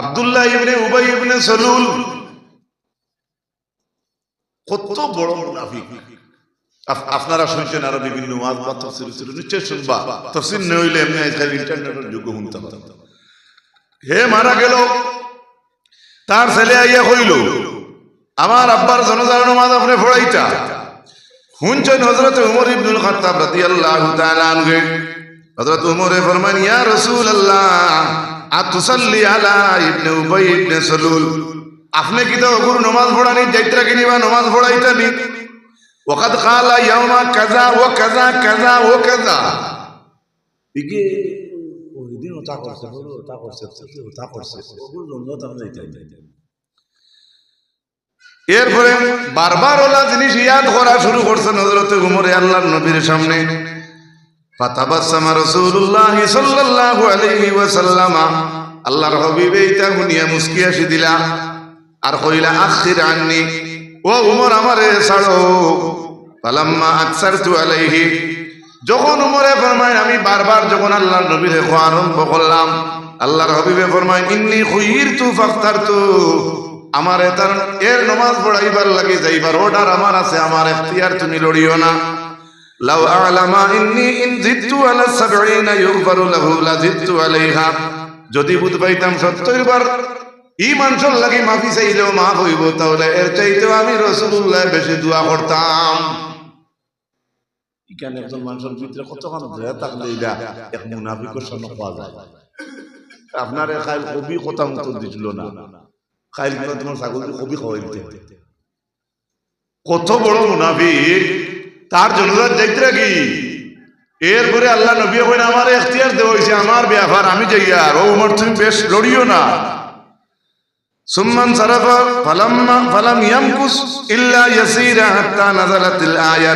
আব্দুল্লাহ ইবনে উবাই ইবনে সলুল। কত বড় মুনাফিক। আপনারা শুনছেন আরও বিভিন্ন বা নিশ্চয় শুনবা। এমনি ইন্টারনেটের শুনতে হে মারা গেল। তার ছেলে আইয়া কইল, আমার আব্বার জনজার নামাজ আপনি পড়াইতা। শুনছেন হজরত উমর ইবনুল রাদিয়াল্লাহু তাআলা হযরত উমরে ফরমান ইয়া রাসূলুল্লাহ। আতুসাল্লি আলা ইবনে উবাই ইবনে সালুল। আপনি কি তো গুরু নামাজ পড়ানি যাইত্রা কিনিবা নামাজ পড়াইতানি ওয়াকাদ কালা ইয়াউমা কাযা ওয়া কাযা কাযা ওয়া কাযা। ইগে ওটা করছে ওটা করছে ওটা করছে। ওগুলো এরপরে বারবার ওলা জিনিস ইয়াদ করা শুরু করছেন হজরত উমরে আল্লাহর নবীর সামনে। ফাতাবাসসামা রাসূলুল্লাহ সাল্লাল্লাহু আলাইহি ওয়াসাল্লাম। আল্লাহর হাবিব এইটা গুনিয়া মুস্কি আসি দিলা। আর কইলা, আখির আননি, ও উমর আমারে ছাড়ো। ফালাম্মা আকসারতু আলাইহি। যখন উমরে ফরমায়, আমি বারবার যখন আল্লাহর নবীরে খোয়া আরম্ভ করলাম, আল্লাহর হাবিবে ফরমায়, ইন্নি খুইরতু ফাখতারতু। আমার তার এর নমাজ পড়াইবার লাগে যাইবার অর্ডার আমার আছে, আমার এখতিয়ার তুমি লড়িও না। আলামা ইন্নি ইন জিততু আলা সাবঈনা ইউগফারু লাহু লা জিততু আলাইহা। যদি বুঝ পাইতাম সত্তর বার মানুষের লাগি মাফি চাইলেও মাফ হইব, তাহলে এর চাইতেও আমি রসুল্লাহ বেশি দোয়া করতাম। এখানে একজন মানুষের ভিতরে কতক্ষণ দয়া থাকলে এটা এক মুনাফিকের সামনে পাওয়া যায়। আপনার কবি কথা মতো দিছিল না। খাইল তোমার ছাগল কবি খাওয়াই দিতে কত বড় মুনাফিক। তার জনজাত যাইতে কি এরপরে আল্লাহ নবী কইন আমার এখতিয়ার দেওয়া হয়েছে আমার ব্যাপার আমি যাই আর ও উমর, তুমি বেশ লড়িও না। সুম্মান হাত্তা আয়া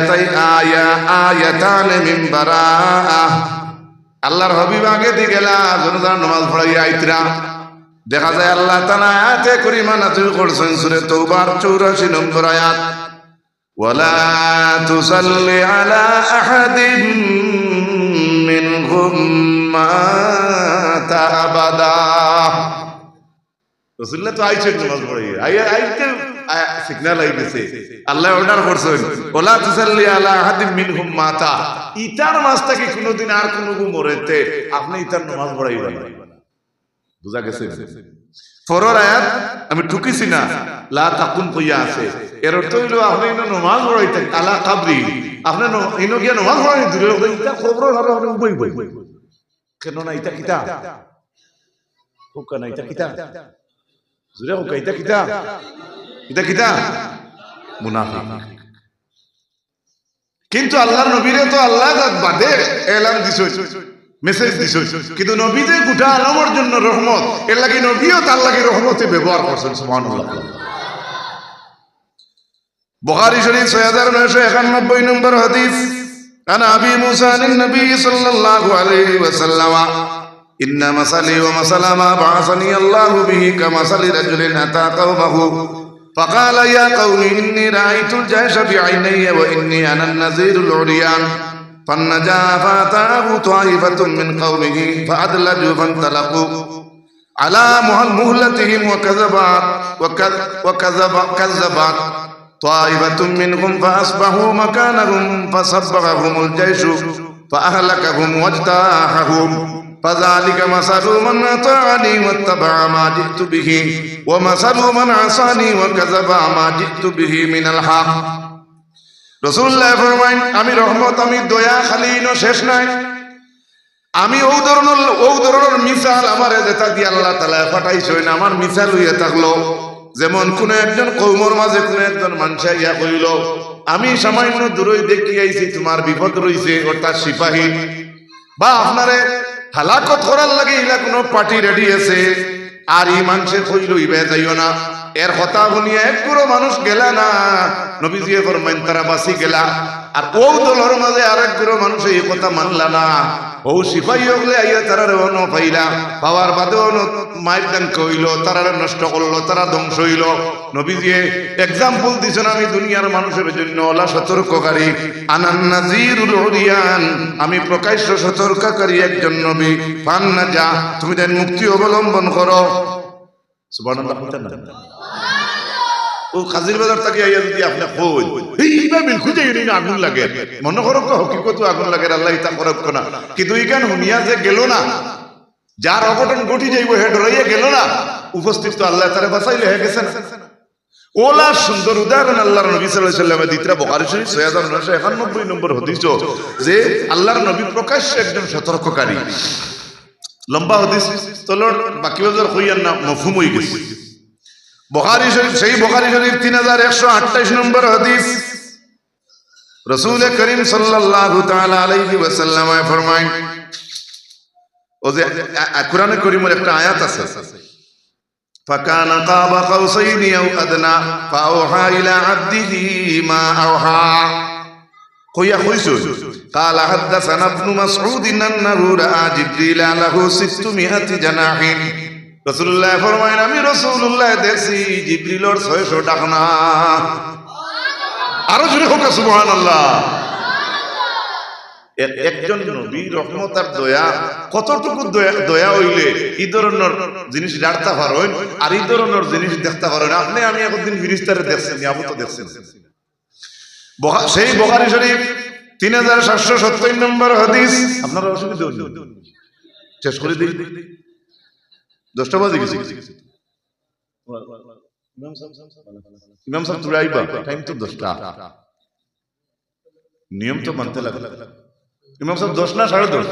আল্লাহর গেলা দেখা যায় আল্লাহ তাআলা আয়াতে করিমা নাযিল করছেন, সূরা তওবার 84 নম্বর আয়াত। ولا تصل على أحد منهم مات أبدا রসুল্লাহ তো আইছে নামাজ পড়ে আইয়া আইতে সিগন্যাল আই গেছে আল্লাহ অর্ডার করছেন ওলা তুসাল্লি আলা আহাদিম মিনহুম মাতা ইতার মাসটা কি কোনোদিন আর কোনো গু মরেতে আপনি ইতার নামাজ পড়াইবেন বুঝা গেছে? ফরর আয়াত আমি ঠুকিছি না। লা তাকুন কইয়া আছে এর অর্থ হইল আপনি ইনো নমাজ পড়াইতেন আলা কাবরি। আপনি ইনো গিয়া নমাজ পড়াই দূরে ইটা খবর আর আপনি উবই বই। কেন না ইটা কিতা হুকা না ইটা কিতা জুরে হুকা ইটা কিতা ইটা কিতা মুনাফিক। কিন্তু আল্লাহর নবীরে তো আল্লাহ বাদে এলাম দিছ। মেসেজ দিছ কিন্তু নবী যে গোটা আলমের জন্য রহমত এর লাগি নবীও তার লাগি রহমতে ব্যবহার করছেন সুবহানাল্লাহ বুখারী শরীফ 6991 নম্বর হাদিস عن ابي موسى عن النبي صلى الله عليه وسلم ان مثلي ومثل ما بعثني الله به كمثل رجل اتى قومه فقال يا قوم اني رايت الجيش بعيني واني انا النذير العريان فالنجا فاتاه طائفه من قومه فادلجوا فانطلقوا على مهل مهلتهم وكذبات وكذب وكذب كذبات طائفة منهم فأصبحوا مكانهم فصبغهم الجيش فأهلكهم واجتاحهم فذلك مثل من أطاعني واتبع ما جئت به ومثل من عصاني وكذب ما جئت به من الحق রসুল্লাহ ফরমাইন, আমি রহমত, আমি দয়া, খালি ইনো শেষ নাই। আমি ও ধরনের ও ধরনের মিসাল আমার যেটা দিয়ে আল্লাহ তালা ফাটাইছেন আমার মিসাল হইয়া থাকল। যেমন কোন একজন কৌমর মাঝে কোন একজন মানুষ ইয়া কইল, আমি সামান্য দূরই দেখি আইছি, তোমার বিপদ রইছে, অর্থাৎ সিপাহী। বা আপনারে হালাকত করার লাগে ইলা কোনো পার্টি রেডি আছে? আর এই মানুষে খোঁজ লইবে, যাইও না। এর কথা শুনিয়া এক পুরো মানুষ গেলা না। নবীজিয়ে ফরমাইন, তারা বাসি গেলা। আর ও দলের মাঝে আর এক পুরো মানুষ এই কথা মানলা না। ও সিপাহী হলে আইয়া তারা অন পাইলা। পাওয়ার বাদে মায়ের দান কইল তারা নষ্ট করল, তারা ধ্বংস হইল। নবীজিয়ে এক্সাম্পল দিছেন আমি দুনিয়ার মানুষের জন্য, ওলা সতর্ককারী। আনান নাজিরুল উরিয়ান, আমি প্রকাশ্য সতর্ককারী একজন নবী। পান না যা তুমি দেন মুক্তি অবলম্বন করো। সুবহানাল্লাহ ও কাজির বাজার থেকে আইয়া যদি আপনি কই এইবা বিল খুঁজে এনে না আগুন লাগে। মনে করো হকিকত আগুন লাগে, আল্লাহ ইতা করব না। কিন্তু ইকান হুনিয়া যে গেল না? যার অঘটন ঘটি যাইব, হে ডরাইয়া গেল না। উপস্থিত তো আল্লাহ তারে বাঁচাইলে গেছে না। ওলা সুন্দর উদাহরণ আল্লাহর নবী সাল্লাল্লাহু আলাইহি ওয়াসাল্লাম দিতরা বুখারী শরীফ 6991 নম্বর যে আল্লাহর নবী প্রকাশ্যে একজন সতর্ককারী লম্বা হাদিস তলর বাকি বাজার কইয়ার না মফহুম হয়ে গেছে। বুখারী শরীফ সেই বুখারী শরীফ 3128 নম্বর হাদিস রাসূল করিম সাল্লাল্লাহু তাআলা আলাইহি ওয়াসাল্লাম ফরমায় ও যে কোরআনে করিমের একটা আয়াত আছে فكان قاب قوسين أو أدنى فأوحى إلى عبده ما أوحى قويا خويسون قال حدثنا ابن مسعود أنه رأى جبريل له ستمائة جناح রসুল্লাহ ফরমাইন আমি রসুল্লাহ দেখছি, জিব্রিলর ছয়শো ডাকনা আরও জুড়ে হোক সুবহান আল্লাহ একজন নবী রহমত আর দয়া, কতটুকু দয়া হইলে ই ধরনের জিনিস ডাকতে পারেন, আর এই ধরনের জিনিস দেখতে পারেন। আপনি, আমি একদিন ফিরিস্তারে দেখছেন আবু তো দেখছেন সেই বখারি শরীফ, তিন হাজার সাতশো সত্তর নম্বর হাদিস। আপনার অসুবিধা শেষ করে দিন। দশটা বাজে গেছে। ইমাম সাহেব তুলে আইবা। টাইম তো দশটা। নিয়ম তো মানতে লাগে ইমাম সাহেব দশ না সাড়ে দশ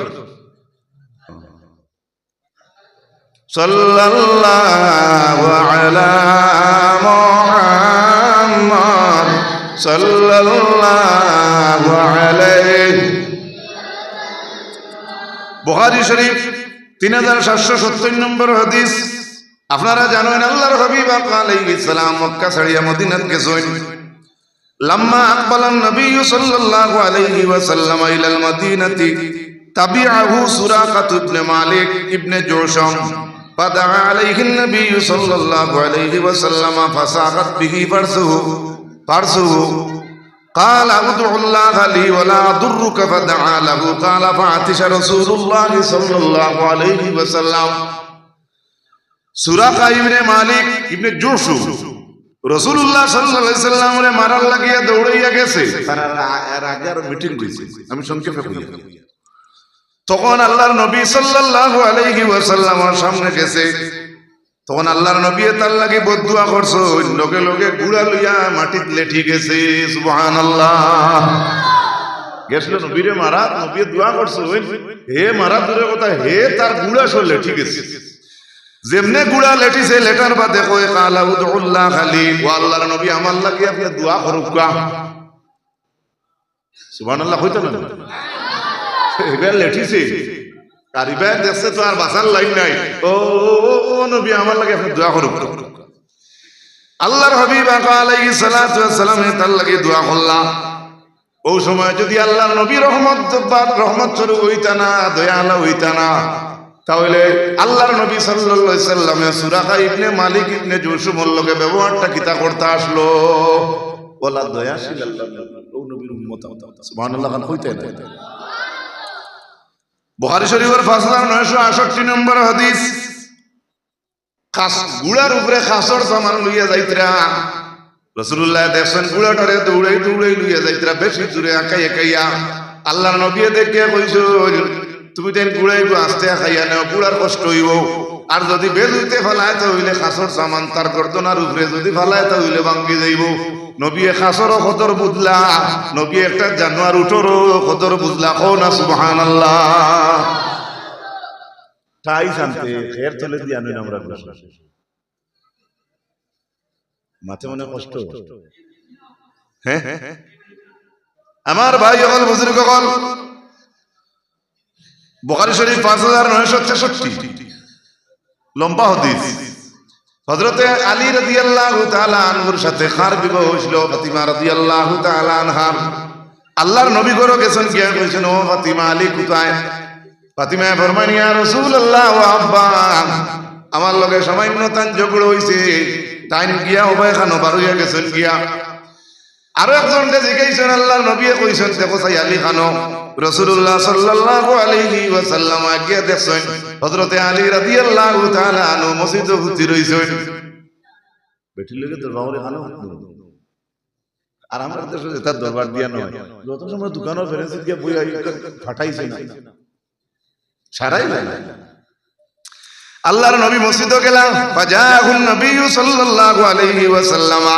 সাল্লাল্লাহু আলা মুহাম্মদ সাল্লাল্লাহু আলাইহি। বুখারী শরীফ তিন হাজার সাতশো সত্তর নম্বর হাদিস আপনারা জানেন আল্লাহর হাবিব আলাইহিস সালাম মক্কা ছাড়িয়া মদিনাত গেছেন لما أقبل النبي صلى الله عليه وسلم إلى المدينة تبعه سراقة بن مالك ابن جوشم فدعا عليه النبي صلى الله عليه وسلم فساقت به فرسه فرسه قال ادع الله لي ولا أضرك فدعا له قال فعتش رسول الله صلى الله عليه وسلم সুরাকা ইবনে মালিক ইবনে জোশু রসুল্লাহ সাল্লাল্লাহু সাল্লামরে মারার লাগিয়া দৌড়াইয়া গেছে তার আর- এর আগে আর মিটিং হইছে আমি সংক্ষেপে কইয়া তখন আল্লাহর নবী সাল্লাল্লাহু আলাইহি ওয়াসাল্লামের সামনে গেছে তখন আল্লাহর নবী তার লাগে বদুয়া করছ লগে লগে গুড়া লইয়া মাটিত লেঠি গেছে, সুবহানাল্লাহ। গেছিল নবীরে মারা, নবী দোয়া করছ হে মারা দূরের কথা, হে তার গুড়া সর লেঠি গেছে। যেমনে গুড়া লেটিছে লেটার বাদে কই কালা উদুল্লাহ খালি, ও আল্লাহর নবী আমার লাগি আপনি দোয়া করুক কা সুবহানাল্লাহ হইতো না এবার লেটিছে আর এবার দেখছে তো আর বাসার লাইন নাই। ও নবী, আমার লাগে আপনি দোয়া করুক। আল্লাহর হাবিব আকা আলাইহিস সালাতু ওয়াস সালাম তার লাগে দোয়া করলাম ও সময় যদি আল্লাহর নবী রহমত রহমত স্বরূপ হইতা না, দয়ালা হইতা না, তাহলে আল্লাহর নবী সাল্লাল্লাহু সাল্লামে সুরাকা ইবনে মালিক ইবনে জুসুমর লগে ব্যবহারটা কিতা করতে আসলো? বলা দয়াশীল আল্লাহ নবীর উম্মত। সুবহানাল্লাহ কইতে না। বুখারী শরীফের 5968 নম্বর হাদিস। গুড়ার উপরে খাসর সামান লইয়া যাইতরা। রসুল্লাহ দেখছেন গুড়াটারে দৌড়াই দৌড়াই লইয়া যাইতরা, বেশি দূরে আঁকাই একাইয়া আল্লাহর নবিয়ে দেখে কইস তুমি তেন গুড়াইব, আস্তে খাইয়া নেও, গুড়ার কষ্ট হইব। আর যদি বেল হইতে ফেলায় তো হইলে খাসর সামান তার গর্দনার উপরে যদি ফেলায় তো হইলে ভাঙ্গি যাইব। নবিয়ে খাসর কদর বুঝলা নবী একটা জানোয়ার উঠরো কদর বুঝলা কো না সুবহান আল্লাহ তাই শান্তি, খের চলে দিয়ে আনুন আমরা মাথে মনে কষ্ট। হ্যাঁ আমার ভাই অকল বুজুর্গ অকল। বোখারি শরীফ পাঁচ হাজার নয়শো ছেষট্টি। লম্বা হদিস। হজরতে আলী রাজি আল্লাহ আনহুর সাথে খার বিবাহ হয়েছিল ফাতিমা রাজি আল্লাহ আনহার আল্লাহর নবী করো গেছেন, গিয়া কইছেন, ও ফাতিমা, আলী কোথায়? ফাতিমা ফরমানিয়া রসুল আল্লাহ আব্বা, আমার লগে সামান্য তান ঝগড় হইছে। তাই গিয়া উভয় খানো বারুইয়া গেছেন গিয়া। আরও একজনকে জিজ্ঞাসেন আল্লাহ নবী কইছেন, দেখো সাই আলী খানো রাসূলুল্লাহ সাল্লাল্লাহু আলাইহি ওয়াসাল্লাম আজ্ঞা দেখছেন, হযরতে আলী রাদিয়াল্লাহু তাআলা আনহু মসজিদে উপস্থিত হইছেন। বেটির লগে তো বাবারে খানো আর আমার দেশে তার দরবার দিয়া নয়, যত সময় দোকানও ফেরেন্সি গিয়ে বই ফাটাইছে না সারাই না আল্লাহর নবী মসজিদে গেলাম, ফাজাহুন নবী সাল্লাল্লাহু আলাইহি ওয়াসাল্লামা।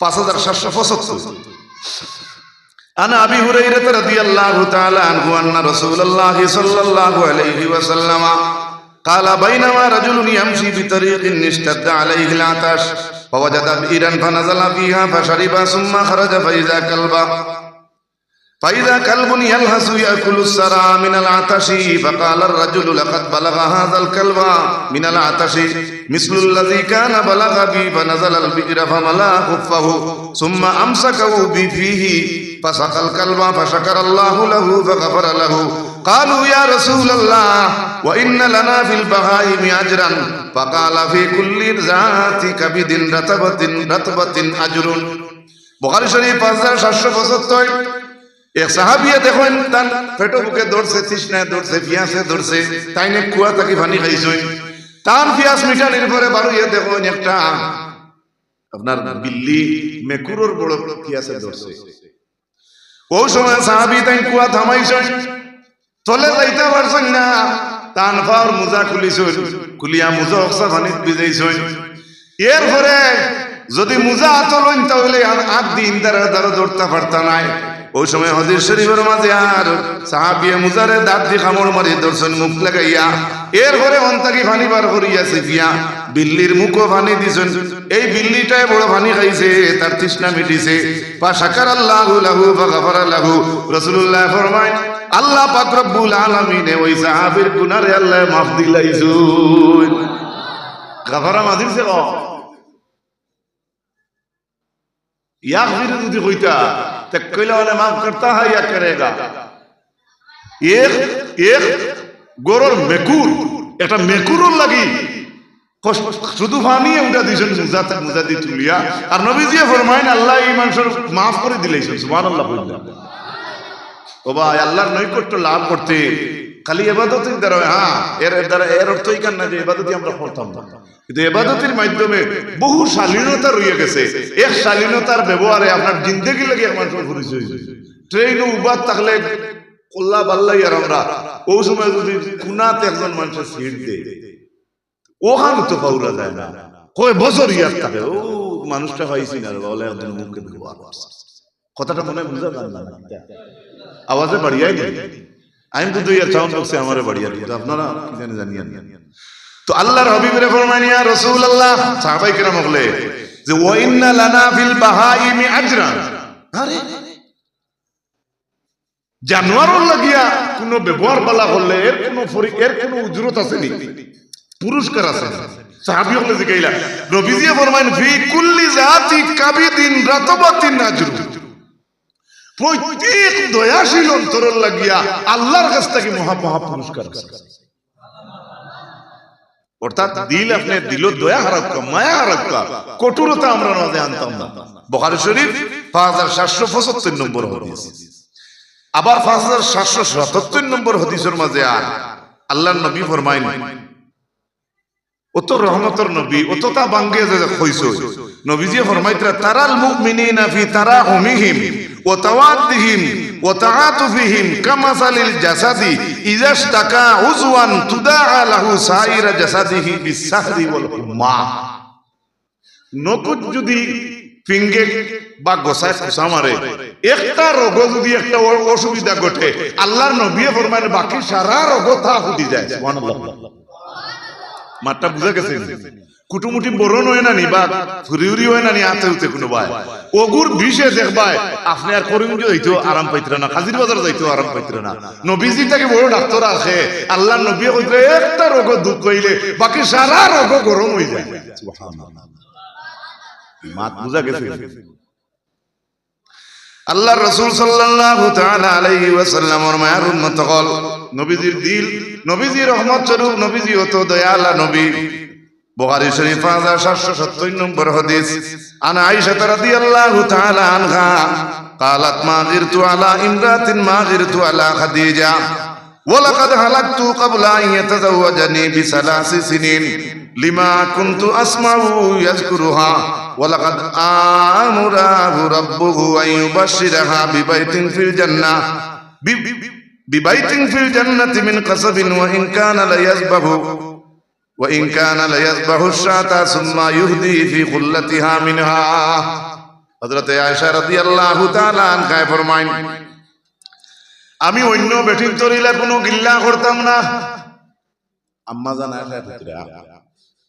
পাঁচ হাজার সাতশো পঁচাত্তর عن ابي هريره رضي الله تعالى عنه ان رسول الله صلى الله عليه وسلم قال بينما رجل يمشي بطريق اشتد عليه العطش فوجد بئرا فنزل فيها فشرب ثم خرج فاذا كلبا فإذا كلب يلهث يأكل السرى من العطش فقال الرجل لقد بلغ هذا الكلب من العطش مثل الذي كان بلغ بي فنزل البئر فملا خفه ثم أمسكه بفيه فسقى الكلب فشكر الله له فغفر له قالوا يا رسول الله وإن لنا في البهائم أجرا فقال في كل ذات كبد رتبة رتبة أجر بخاري شريف 5775 এক দেখেন তার দৌড়ছে পিয়াসে দৌড়ছে একটা আপনার বিল্লি পিয়াসে যাইতে না। মোজা খুলিছই খুলিয়া মোজা অক্সা এরপরে যদি মোজা আতলন তাহলে আগ দিন দ্বারা দ্বারা দৌড়তে পারতা নাই। ওই সময় হজির শরীফের মাঝে আর সাহাবিয়া মুজারে দাঁত দিয়ে কামড় মারি দর্শন মুখ লাগাইয়া। এরপরে অন্তাকি ভানি বার করিয়া সিপিয়া বিল্লির মুখও ভানি দিছেন। এই বিল্লিটাই বড় ভানি খাইছে, তার তৃষ্ণা মিটিছে। বা সাকার আল্লাহ লাহু বাগাফারা লাগু রসুল্লাহ ফরমায়, আল্লাহ পাক আলমিনে ওই সাহাবির গুনারে আল্লাহ মাফ দিলাইছুন। গাফারা মাদিরছে ক? কইতা তে কইলা वाला माफ करता है या करेगा এক এক গরর মেকুর একটা মেকুরর লাগি কষ্ট- শুধু ফানি উঠা দিছেন মুজা মুজা দি তুলিয়া আর নবীজি ফরমাইন আল্লাহ এই মানুষের মাফ করে দিলেছেন সুবহানাল্লাহ কইলা ও ভাই আল্লাহর নৈকট্য লাভ করতে খালি এবাদতের দ্বারা হ্যাঁ এর দ্বারা, এর অর্থই কেন না যে এবাদতই আমরা করতাম না। কিন্তু এবাদতের মাধ্যমে বহু শালীনতা রয়ে গেছে। এক শালীনতার ব্যবহারে আপনার জিন্দগি লাগে এক মানুষের পরিচয় ট্রেন উবার থাকলে কল্লা বাল্লাই আর আমরা ও সময় যদি কুনাতে একজন মানুষের সিট দেয়, ওখান তো পাউরা যায় না। কয় বছর ইয়ার থাকে, ও মানুষটা পাইছি না বলে একজন মুখে কথাটা মনে বুঝা না। আওয়াজে বাড়িয়াই নেই আমি তো দুই সাউন্ড বক্সে আমারে বাড়িয়া কিন্তু আপনারা কি জানি জানিয়েন তো আল্লাহর হাবিবের ফরমানিয়া রাসূলুল্লাহ সাহাবায়ে কেরাম বলে যে ওয়া ইন্না লানা ফিল বাহাইমি আজরান। আরে জানোয়ারর লাগিয়া কোনো ব্যবহার বালা করলে এর কোনো এর কোনো উজরত আছে নি পুরস্কার আছে সাহাবী হলে জিগাইলা নবীজি ফরমাইন ফি কুল্লি জাতি কাবিদিন রাতবাতিন আজরু। প্রত্যেক দয়াশীল অন্তরের লাগিয়া আল্লাহর কাছ থেকে মহা মহা পুরস্কার অর্থাৎ দিল আপনি দিল দয়া হারাক্কা, মায়া হারাক্কা, কঠোরতা আমরা মাঝে আনতাম না। বখারি শরীফ পাঁচ হাজার সাতশো পঁচাত্তর নম্বর হদিস। আবার পাঁচ হাজার সাতশো সাতাত্তর নম্বর হদিসের মাঝে আর আল্লাহ নবী ফরমাইন অত রহমতর নবী অত তা বাঙ্গে যে নবীজি ফরমাইতরা, তারাল মুমিনিনা ফি তারাহুমিহিম। ওয়া তাওয়াদ্দিহিম ওয়া তাআতুফিহিম কামাসালিল জাসাদি ইযা ইশতাকা উযওয়ান তুদাআ লাহু সাইরা জাসাদিহি বিসাহরি ওয়াল হুম্মা। নকুত যদি ফিঙ্গে বা গোসায় খোসা মারে, একটা রোগ যদি একটা অসুবিধা ঘটে, আল্লাহর নবী ফরমাইন, বাকি সারা রোগ তা ফুটি যায়। সুবহানাল্লাহ। গেছে কুটুমুটি বড় নয় না নি, বা ফুরিউরি হয় না নি আতে উতে কোনো ভাই ওগুর বিষে দেখবাই, আপনি আর করিমগঞ্জ যাইতো আরাম পাইতরা না হাজির বাজার যাইতো আরাম পাইতরা না। নবীজি থেকে বড় ডাক্তার আছে, আল্লাহ নবী কইতে, একটা রোগ দুঃখ হইলে বাকি সারা রোগ গরম হয়ে যায়। সুবহানাল্লাহ। মাত বুঝা গেছে? আল্লাহ রসুল সাল্লাল্লাহু তাআলা আলাইহি ওয়াসাল্লামের মায়ের উম্মত হল নবীজির দিল, নবীজির রহমত স্বরূপ, নবীজি অত দয়ালা নবী। বুখারী শরীফ 5770 নম্বর হাদিস আন আয়েশা রাদিয়াল্লাহু তাআলা আনহা قالت ما غرت على امرأة ما غرت على خديجة ولقد هلكت قبل أن يتزوجني بثلاث سنين لما كنت أسمع يذكرها ولقد آمره ربه أن يبشرها ببيت في الجنة ب- ببيت في الجنة من قصب وإن كان ليذبح وإن كان ليذبح الشاة ثم يهدي في خلتها منها হযরত আয়েশা রাদিয়াল্লাহু তাআলা আনহা ফরমাইন আমি অন্য বেঠিন তরিলা কোনো গিল্লা করতাম না আম্মা জান আয়েশা পুত্রা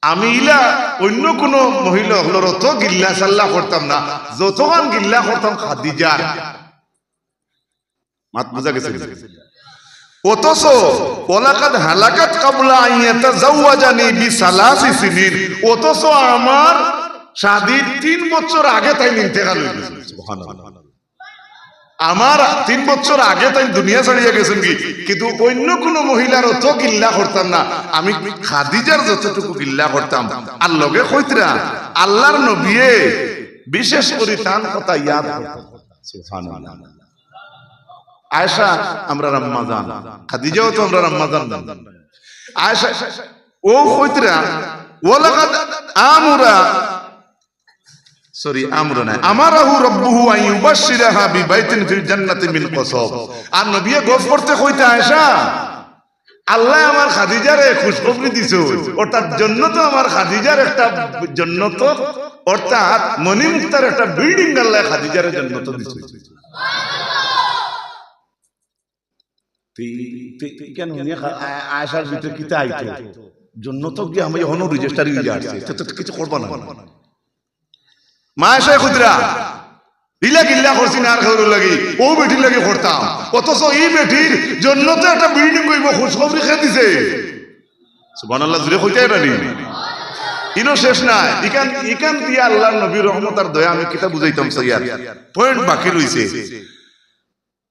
আমি ইলা অন্য কোন মহিলা হলোর তো গিল্লা সাল্লা করতাম না যতক্ষণ গিল্লা করতাম খাদিজার মাত বুঝা গেছে অথচ ওলাকাদ হালাকাত কাবলা আইয়াতা জাওয়াজানি অথচ আমার শাদির তিন বছর আগে তাই আমার তিন বছর আগে তাই দুনিয়া ছাড়িয়ে গেছেন কি? কিন্তু অন্য কোন মহিলার অত গিল্লা করতাম না। আমি খাদিজার যতটুকু গিল্লা করতাম, আর লগে কইতরা আল্লাহর নবিয়ে বিশেষ করে তান কথা ইয়াদ করতাম। সুবহানাল্লাহ। আয়েশা, আমরা রাম্মা জান খাদিজাও তো আমরা রাম্মা জান। আয়েশা, ও কইতরা ওয়ালাকাদ আমুরা। সরি আমরো নাই আমারাহু রব্বুহু ইউবাশশিরাহা বিবাইতিন ফিল জান্নাতি মিন কসব। আর নবিয়ে গফ করতে কইতে, আয়েশা, আল্লাহ আমার খাদিজারে খুশখবরি দিছো অর্থাৎ জন্নত আমার খাদিজার একটা জন্নত অর্থাৎ মনি মুক্তার একটা বিল্ডিং আল্লাহ খাদিজারে জন্নত দিছো। কেন ভিতরে কিতা আইতো জন্নত গিয়ে আমি এখনও রেজিস্টার হয়ে যাচ্ছে কিছু করব না। মায়েশাই খুদরা ইলা গিল্লা করছি না আর খেউর লাগি ও বেটির লাগি করতাম। অথচ এই বেটির জন্য তো একটা বিল্ডিং কইব খুশখবরি খেয়ে দিছে সুবহানাল্লাহ জুড়ে কইতে রানি ইনো শেষ নাই। ইকান ইকান দিয়া আল্লাহ নবীর রহমত আর দয়া আমি কিতা বুঝাইতাম সৈয়াদ পয়েন্ট বাকি রইছে।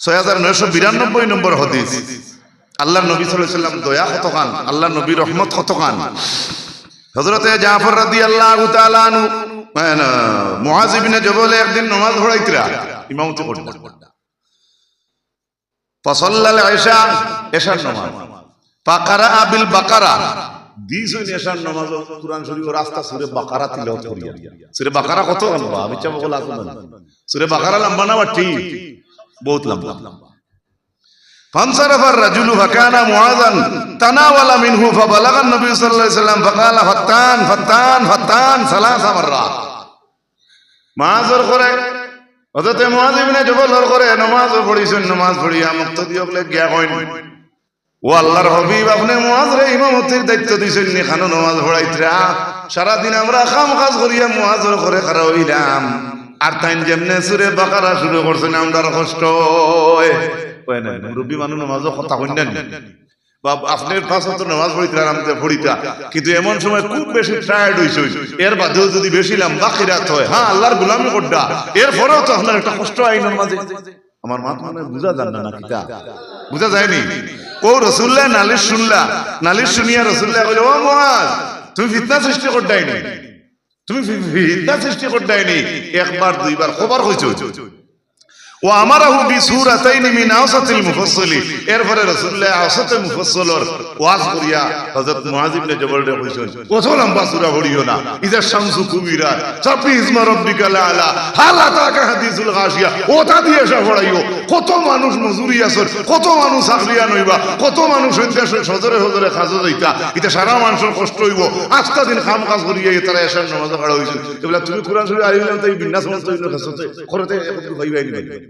ছয় হাজার বিরানব্বই নম্বর হদিস। আল্লাহ নবী সাল্লাম দয়া কতখান আল্লাহ নবী রহমত কতখান হজরতে জাফর রাদি আল্লাহ তালানু মহাজিবিনে জবলে একদিন নমাজ পড়াইতরা, ইমামতি করতে নমাজ। আবিল বাকারা নমাজ রাস্তা বাকারা কত আমি চাবো বলা সুরে বাকারা লম্বা না ঠিক। বহুত লম্বা فانصرف الرجل فكان معاذا تناول منه فبلغ النبي صلى الله عليه وسلم فقال فتان فتان فتان ثلاث مرات মাঝর করে অততে মুআজ ইবনে জবল হর করে নামাজ পড়িছেন নামাজ পড়িয়া মুক্তদি হলে গিয়া কইন ও আল্লাহর হাবিব আপনি মুআজ রে ইমামতির দায়িত্ব দিছেন নি খানো নামাজ পড়াইতরা সারা দিন আমরা কাম কাজ করিয়া মুআজর করে খারা হইলাম আর তাইন যেমনে সুরে বাকারা শুরু করছেন আমরা কষ্ট মুরব্বী মানুষ নামাজ কথা কিন্তু এমন সময় খুব যদি হয় এর কষ্ট মানে নালিশ নালিশ শুনিয়া রসুল্লাহ তুমি ফিতনা সৃষ্টি করডাইনি তুমি ফিতনা সৃষ্টি দেয়নি একবার দুইবার খবর কইছো কত মানুষ মজুরি আসর কত মানুষ চাকরিয়া নইবা কত মানুষ সজরে সজরে খাজো যাইতা এটা সারা মানুষের কষ্ট হইব। আজকা দিন কাম কাজ করিয়া তারা এসার নামাজ পড়া হইছে। তুমি কোরআন শরীফ বিন্যাস মত হইল নি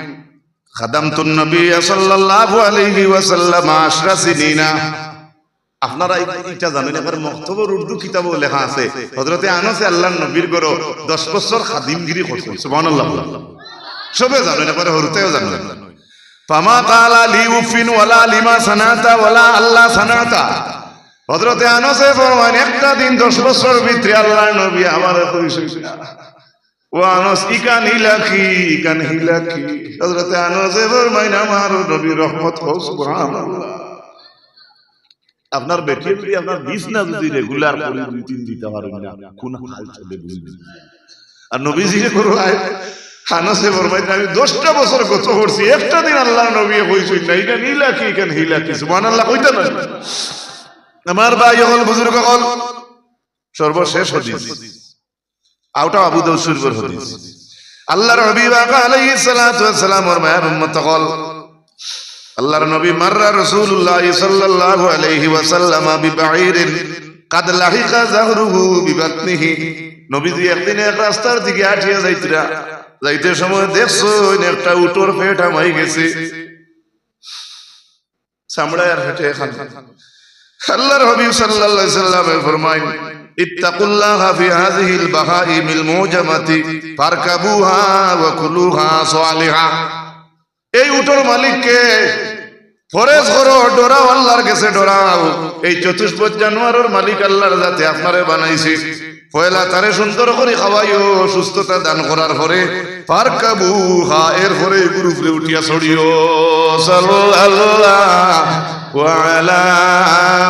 আনাসে আল্লাহর নবীর গরো 10 বছর খাদিমগিরি করছেন সুবহানাল্লাহ। সবে জানেন এবার হরতেও জানেন ফামা কালা লি উফিন ওয়ালা লিমা সানাতা ওয়ালা আল্লাহ হযরতে আনাসে একটা দিন 10 বছর ভিতরে আল্লাহর নবী আমার ও আনস আপনার বেটি আপনার যদি রেগুলার করে দুই তিন দিতে না কোন হাল চলে বুঝবেন আর নবীজি করো দশটা বছর গত করছি, একটা দিন আল্লাহ নবী কেন না আমার ভাই হল বুজুর্গ হল, সর্বশেষ হাদিস। আউটা আবু দাউদ শরীফের আল্লাহর হাবিব আকা আলাইহিস সালাতু ওয়াস সালাম ওর মায়ের উম্মত হল আল্লাহর নবী মাররা রাসূলুল্লাহ সাল্লাল্লাহু আলাইহি ওয়াসাল্লাম বিবাইরিন, কাদ লাহিকা যাহরুহু বিবাতনিহি। নবীজি একদিন এক রাস্তার দিকে আঠিয়া যাইতরা। যাইতে সময় দেখছ একটা উটোর পেট হামাই গেছে। চামড়ায় আর হেঁটে খান আল্লাহর হাবিব সাল্লাল্লাহু আলাইহি সাল্লাম ফরমায় বাহাইমিল মুজামাতি ফারকাবুহা ওয়া কুলুহা সালিহা। এই উটোর মালিককে ফরেজ করো, ডরাও, আল্লাহর কাছে ডরাও। এই চতুষ্পদ জানোয়ারের মালিক আল্লাহর যাতে আপনারে বানাইছে। পয়লা তারে সুন্দর করে খাওয়াইও, সুস্থতা দান করার পরে পার কাবু হা এর পরে গুরুপুরে উঠিয়া ছড়িও সাল্লাল্লাহু আলা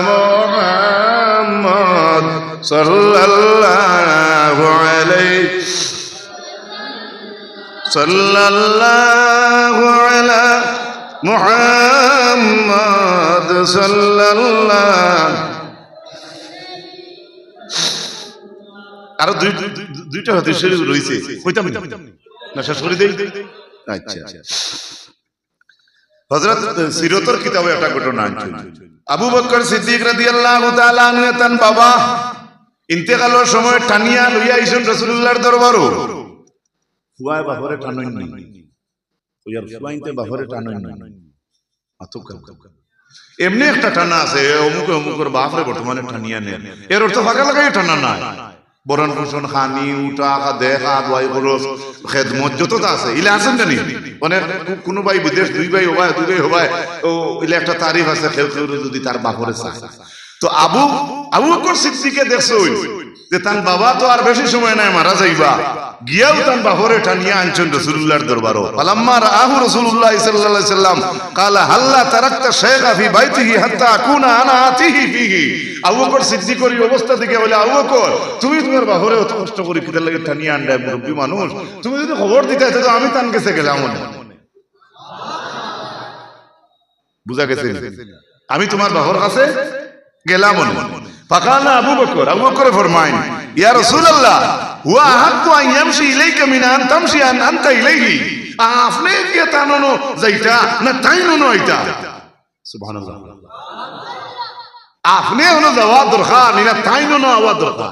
মুহাম্মদ। সাল্লাল্লাহু আলাইহি صلى الله على محمد صلى الله আরো দুই দুই- দুই- দুইটা হাদিস শরীফ রয়েছে কইতাম নি? না শেষ করে দেই আচ্ছা হযরত সিরতর কিতাবে একটা ঘটনা আছে আবু বকর সিদ্দিক রাদিয়াল্লাহু তাআলা আনহু তান বাবা ইন্তেকালের সময় টানিয়া লইয়া আইছেন রাসূলুল্লাহর দরবারও। ফুয়ায় বাহরে টানই নাই। ওই আর ফুয়াইতে বাহরে টানই নাই। আতক এমনি একটা টানা আছে অমুক অমুকের বাপরে বর্তমানে টানিয়া নেন। এর অর্থ ফাঁকা লাগাই টানা নাই। বরণ পোষণ খানি উঠা খা দেখা দোয়াই খরচ খেদমত যত আছে। ইলে আছেন জানি? অনেক কোনো ভাই বিদেশ দুই ভাই হবায় দুই ভাই হবায়। ও ইলে একটা তারিফ আছে কেউ যদি তার বাপরে চায়। তো আবু আবু বকর সিদ্দিকে দেখছ যে তার বাবা তো আর বেশি সময় নাই মারা যাইবা। গিয়াও তান বাহরে টানিয়া আনছেন রসুল্লাহর দরবারও। পালাম্মা রাহু রসুল্লাহ সাল্লাল্লাহু সাল্লাম কালা, হাল্লা তারাকতা শাইখা ফি বাইতিহি হাত্তা আকুনা আনা আতিহি ফিহি। আবু বকর সিদ্দিক ওই অবস্থা থেকে বলে, আবু বকর, তুমি তোমার বাহরে অত কষ্ট করে কিদার লাগে টানিয়া আনডায় মুরব্বী মানুষ। তুমি যদি খবর দিতে তো আমি তান গেছে গেলাম বুঝা গেছে? আমি তোমার বাহর কাছে গেলাম ফাকানা আবু বকর আবু বকর ফরমাইন, ইয়া রাসূলুল্লাহ, হুয়া আহাক্কু আন ইয়ামশি ইলাইকা মিন আন তামশি আন আনতা ইলাইহি। আপনি কি তাননো যাইতা না তাইননো আইতা? সুবহানাল্লাহ। আপনি হলো যাওয়া দরকার না তাইননো আওয়া দরকার।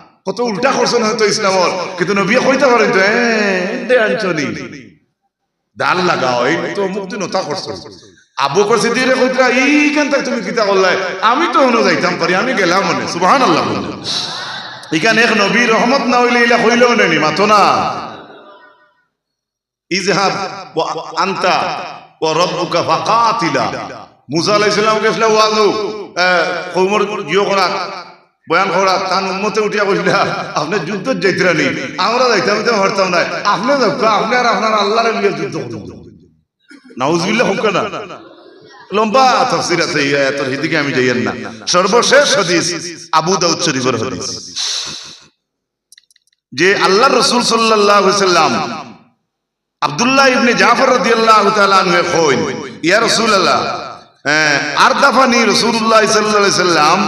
কত উল্টা করছেন হয়তো ইসলামর। কিন্তু নবী কইতে পারেন তো আঞ্চলি ডাল লাগাও, এই তো মুক্তি নতা করছ আবু করছে দিয়ে কইতা এইখান থেকে তুমি কিতা করলাই আমি তো হনো যাইতাম পারি, আমি গেলাম মনে সুবহান আল্লাহ এখানে এক নবী রহমত না হইলে ইলা হইলেও নেনি মাতো না। ইজহাব আনতা, ওয়া রাব্বুকা ফাকাতিলা। মুসা আলাইহিস সালাম গেছিল, ওয়াজু কওমর জিও করা বয়ান করা, তান উম্মতে উঠিয়া কইলা আপনি যুদ্ধ যাইতরা নি আমরা যাইতাম তো হরতাম না আপনি যাও আপনি আর আপনার আল্লাহর লিয়ে যুদ্ধ করুন। নাউজুবিল্লাহ হোক না। লম্বা তাফসীর আছে, এই আয়াতের হিদিকে আমি যাইয়েন না। সর্বশেষ আবু দাউদ শরীফের যে আল্লাহ রাসূল সাল্লাল্লাহু আলাইহি সাল্লাম আব্দুল্লাহ ইবনে জাফর রাদিয়াল্লাহু তাআলা আনহু কইন ইয়া রাসূলুল্লাহ আরদাফানি রাসূলুল্লাহ সাল্লাল্লাহু আলাইহি সাল্লাম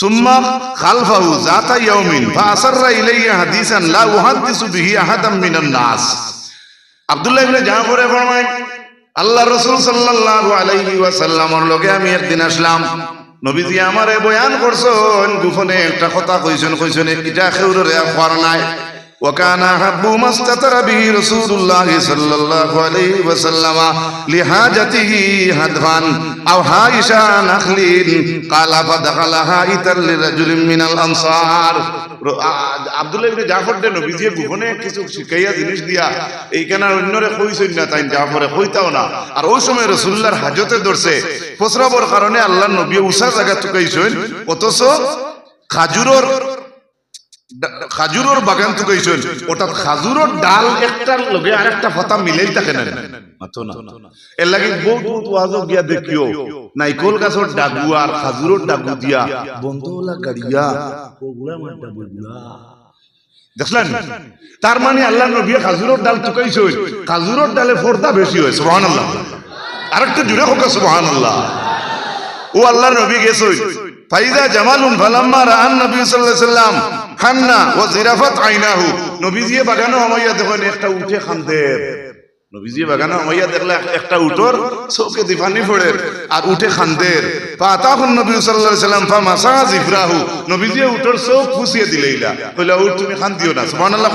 সুম্মা খালফাহু যাতা ইয়াউমিন, ফাআসাররা ইলাইয়া হাদিসান, লা উহাদ্দিসু বিহি আহাদাম মিনান নাস। আব্দুল্লাহ ইবনে জাফরে ফরমায় আল্লাহ রাসূল সাল্লাল্লাহু আলাইহি ওয়াসাল্লামর লগে আমি একদিন আসলাম। নবীজি আমারে বয়ান করছেন গুফনে একটা কথা কইছেন কইছেন, এটা খেউরে আর নাই। وكان أحب ما استتر به رسول الله صلى الله عليه وسلم لحاجته هدفا أو هائشا نخل قال فدخلها إتر لرجل من الأنصار আব্দুল্লাহ ইবনে জাফর দে নবীজি গোপনে কিছু শিখাইয়া জিনিস দিয়া এইখানে অন্যরে কইছেন না তাই জাফরে কইতাও না আর ওই সময় রাসূলুল্লাহর হাজতে ধরছে প্রস্রাবর কারণে আল্লাহ নবী উষা জায়গা টুকাইছেন অথচ খাজুরর খাজুরর বাগান তো কইছেন ওটা খাজুরর ডাল একটার লগে আরেকটা পাতা মিলেই থাকে না। মাতো না। এর লাগি বহুত বহুত গিয়া দেখিও ডাগু আর খাজুরর ডাগু দিয়া গাড়িয়া ওগুলা মার ডাগুলা দেখলেন? তার মানে আল্লাহ নবী খাজুরর ডাল টুকাইছেন খাজুরর ডালে ফোরদা বেশি হয়, সুবহানাল্লাহ। আরেকটা জুড়ে হোক, সুবহানাল্লাহ। ও আল্লাহর নবী গেছই ফাইদা জামালুন ফালাম্মা রাআন নবী সাল্লাল্লাহু আলাইহি সাল্লাম হান্না ওয়া জিরাফাত আইনাহু। নবীজি বাগানো আমাইয়া দেখেন একটা উঠে খান্দের নবীজি বাগানো আমাইয়া দেখলে একটা উঠর চৌকে দিফানি উঠে খান্দের পাতাহুন নবী সাল্লাল্লাহু আলাইহি সাল্লাম ফা মাসা জিফরাহু ফুসিয়ে কইলা তুমি খান দিও না? সুবহানাল্লাহ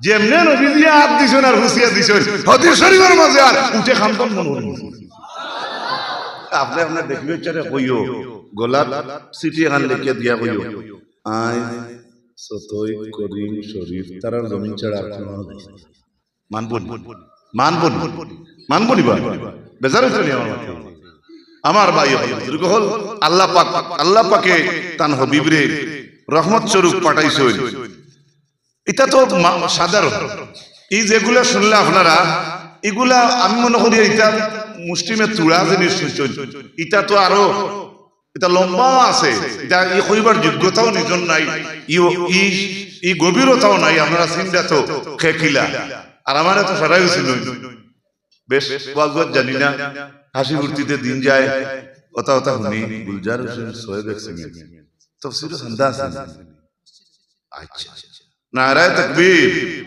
যেমনে নবীজি হাত দিছেন আর হুসিয়া দিছেন, হদিস শরীফের উঠে খান্তন মনে আপনি আপনার দেখবে গোলাপ সিটি এখান লিখে দিয়া কইও আই সতই করিম শরীফ তারার জমিন ছাড়া আর কোনো মানবন। মানবন। মানবন। নিবা বেজার হইছে নি আমার আমার ভাই বুজুর্গ হল আল্লাহ পাক আল্লাহ পাকে তান হবিবরে রহমত স্বরূপ পাঠাইছেন এটা তো সাধারণ। এই যেগুলা শুনলে আপনারা এগুলা আমি মনে করি এটা মুসলিমে তুড়া জিনিস এটা তো আরও এটা লম্বা আছে। এটা ই কইবার যোগ্যতাও নিজন নাই। ই- ই গভীরতাও নাই। আমরা চিন্তা তো, খেকিলা। আর আমার তো সারাই হয়েছিল বেশ, ওয়াজওয়াজ জানি না। হাসি ফুর্তিতে দিন যায়। কথা কথা শুনি। গুলজার হোসেন সোয়েব এক্সিমেন্ট তফসির সন্ধ্যা আচ্ছা। নারায় তকবীর।